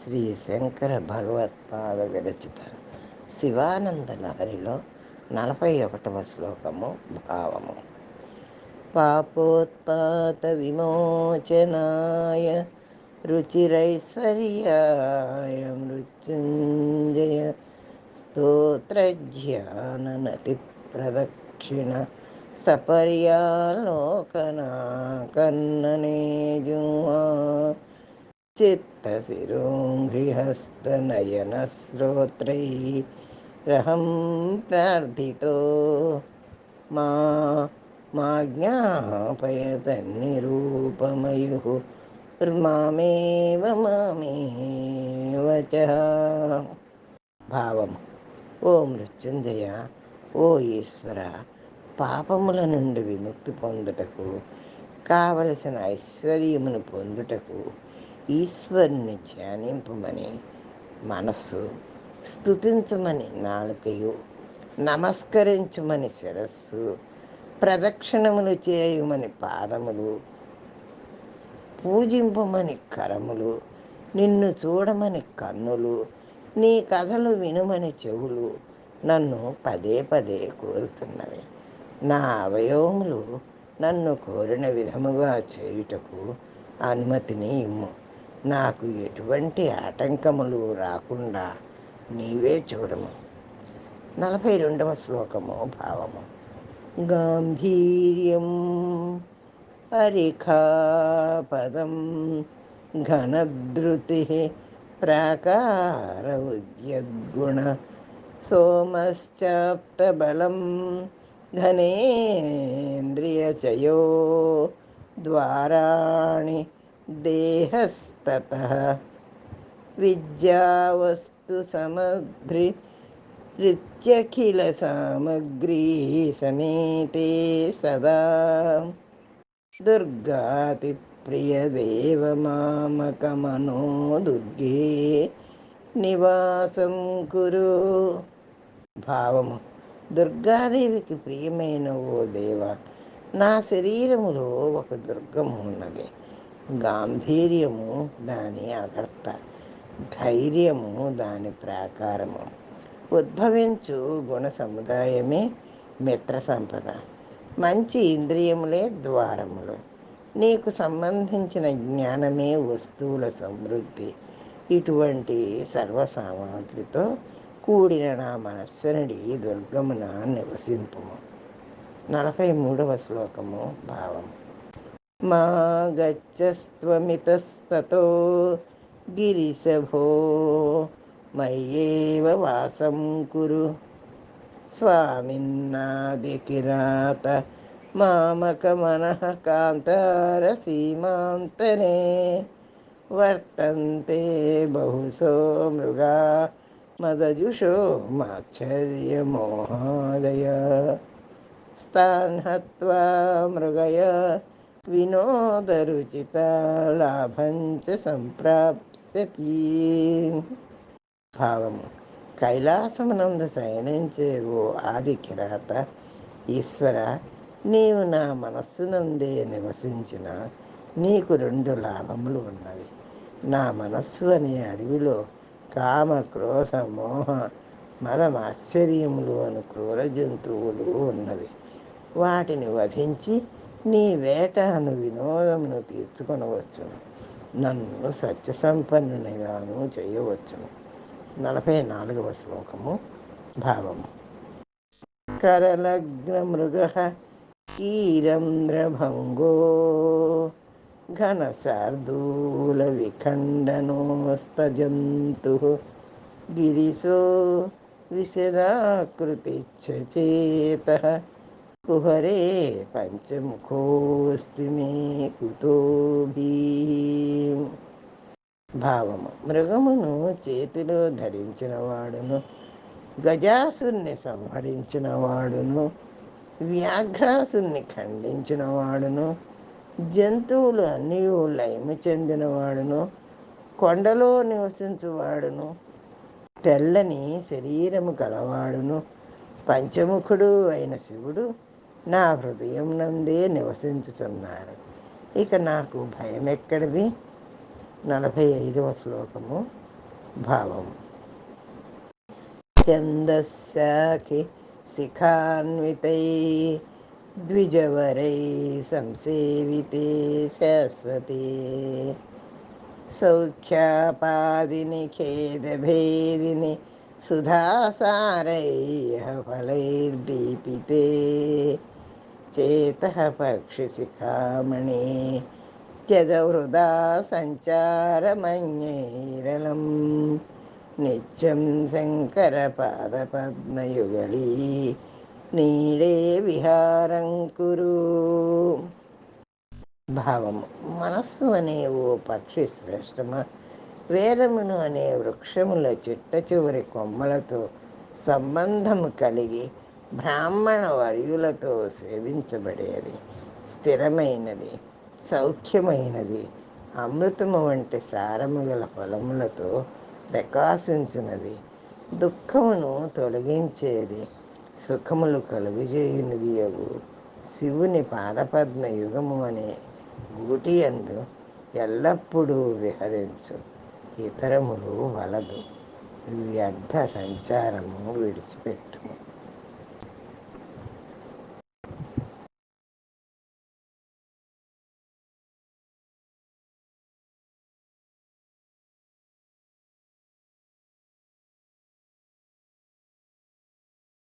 శ్రీ శంకర భగవత్పాద విరచిత శివానంద లహరిలో నలభై ఒకటవ శ్లోకము భావము. పాపోత్పాత విమోచనాయ రుచిరైశ్వర్యాయ మృత్యుంజయ స్తోత్రజ్ఞాననతి ప్రదక్షిణ సపర్యాలోకనా కన్ననేజువా చిత్తశిరోహస్తనయనశ్రోత్రైరహం ప్రార్థితో మా మా జ్ఞాపయతన్నిరూపమయు మామేవ మామేవ చ భావం. ఓ మృత్యుంజయ ఓ ఈశ్వర పాపముల నుండి విముక్తి పొందుటకు కావలసిన ఐశ్వర్యమును పొందుటకు ఈశ్వరుని ధ్యానింపమని మనస్సు స్థుతించమని నాలుకయు నమస్కరించమని శిరస్సు ప్రదక్షిణములు చేయమని పాదములు పూజింపమని కరములు నిన్ను చూడమని కన్నులు నీ కథలు వినుమని చెవులు నన్ను పదే పదే కోరుతున్నవి. నా అవయవములు నన్ను కోరిన విధముగా చేయుటకు అనుమతిని ఇమ్ము. నాకు ఎటువంటి ఆటంకములు రాకుండా నీవే చూడము. నలభై రెండవ శ్లోకము భావము. గాంభీర్యం పరిఖాపదం ఘనధృతి ప్రాకార ఉద్యద్గుణ సోమశ్చాప్తబలం ఘనేంద్రియచయో ద్వారాణి దేహస్తత విద్యావస్తు సమగ్రి రిత్యఖిల సామగ్రీ సమేతే సదా. దుర్గాతి ప్రియదేవ మామకమనో దుర్గే నివాసం కురు. భావము. దుర్గాదేవికి ప్రియమైన ఓ దేవ నా శరీరములో ఒక దుర్గము ఉన్నది. గాంభీర్యము దాని అకర్త ధైర్యము దాని ప్రాకారము. ఉద్భవించు గుణ సముదాయమే మిత్ర సంపద. మంచి ఇంద్రియములే ద్వారములు. నీకు సంబంధించిన జ్ఞానమే వస్తువుల సమృద్ధి. ఇటువంటి సర్వసామాగ్రితో కూడిన నా మనస్సునడి దుర్గమున నివసింపుము. నలభై మూడవ శ్లోకము భావం मा गच्छस्त्वमितस्ततो गिरिशभो मय्येव वासं कुरु। स्वामिन्नादिकिरात मामकमनः कान्तारसीमान्तने वर्तन्ते बहुशो मृगा मदजुषो माच्छर्यमोहादय। स्थान्हत्वा मृगय మృగయ వినోదరుచిత లాభంచ సంప్రాప్స్యపి భావము. కైలాసమునందు శయనించే ఓ ఆది కిరాత ఈశ్వర నీవు నా మనస్సునందే నివసించిన నీకు రెండు లాభములు ఉన్నవి. నా మనస్సు అనే అడవిలో కామ క్రోధ మోహ మదం ఆశ్చర్యములు అను క్రూర జంతువులు ఉన్నవి. వాటిని వధించి నీ వేట అను వినోదమును తీర్చుకొనవచ్చును. నన్ను సత్యసంపన్నునిగాను చేయవచ్చును. నలభై నాలుగవ శ్లోకము భావము. కరలగ్నమృగ ఈరంధ్రభంగో ఘనశార్దూల విఖండనోస్తజంతు గిరిశో కుహరే పంచముఖోస్తి మే కుతోభీ. భావము. మృగమును చేతిలో ధరించిన వాడును గజాసుని సంహరించిన వాడును వ్యాఘ్రాసుని ఖండించిన వాడును జంతువులు అన్నీ లయము చెందినవాడును కొండలో నివసించువాడును తెల్లని శరీరము కలవాడును పంచముఖుడు అయిన శివుడు నా హృదయం నందే నివసించుచున్నాడు. ఇక నాకు భయం ఎక్కడిది నలభై ఐదవ శ్లోకము భావం. ఛందస్సాఖి శిఖాన్వితై ద్విజవరై సంసేవితే శాశ్వతే. సౌఖ్యాపాదిని ఖేదభేదిని సుధాసారై ఫలైర్దీపితే. చేతः పక్షిశిఖామణి త్యజవృదా సంచారమన్యైరలం నిత్యం శంకరపాదపద్మయుగళీ నీడే విహారం కురు భావము మనస్సు అనే ఓ పక్షి శ్రేష్టమా వేదమును అనే వృక్షముల చిట్ట చివరి కొమ్మలతో సంబంధము కలిగి బ్రాహ్మణ వర్యులతో సేవించబడేది స్థిరమైనది సౌఖ్యమైనది. అమృతము వంటి సారము గల ఫలములతో ప్రకాశించినది. దుఃఖమును తొలగించేది సుఖములు కలుగజేయునిది అగు శివుని పాదపద్మ యుగము అనే గూటి అందు ఎల్లప్పుడూ విహరించు. ఇతరములు వలదు. వ్యర్థ సంచారము విడిచిపెట్టుము.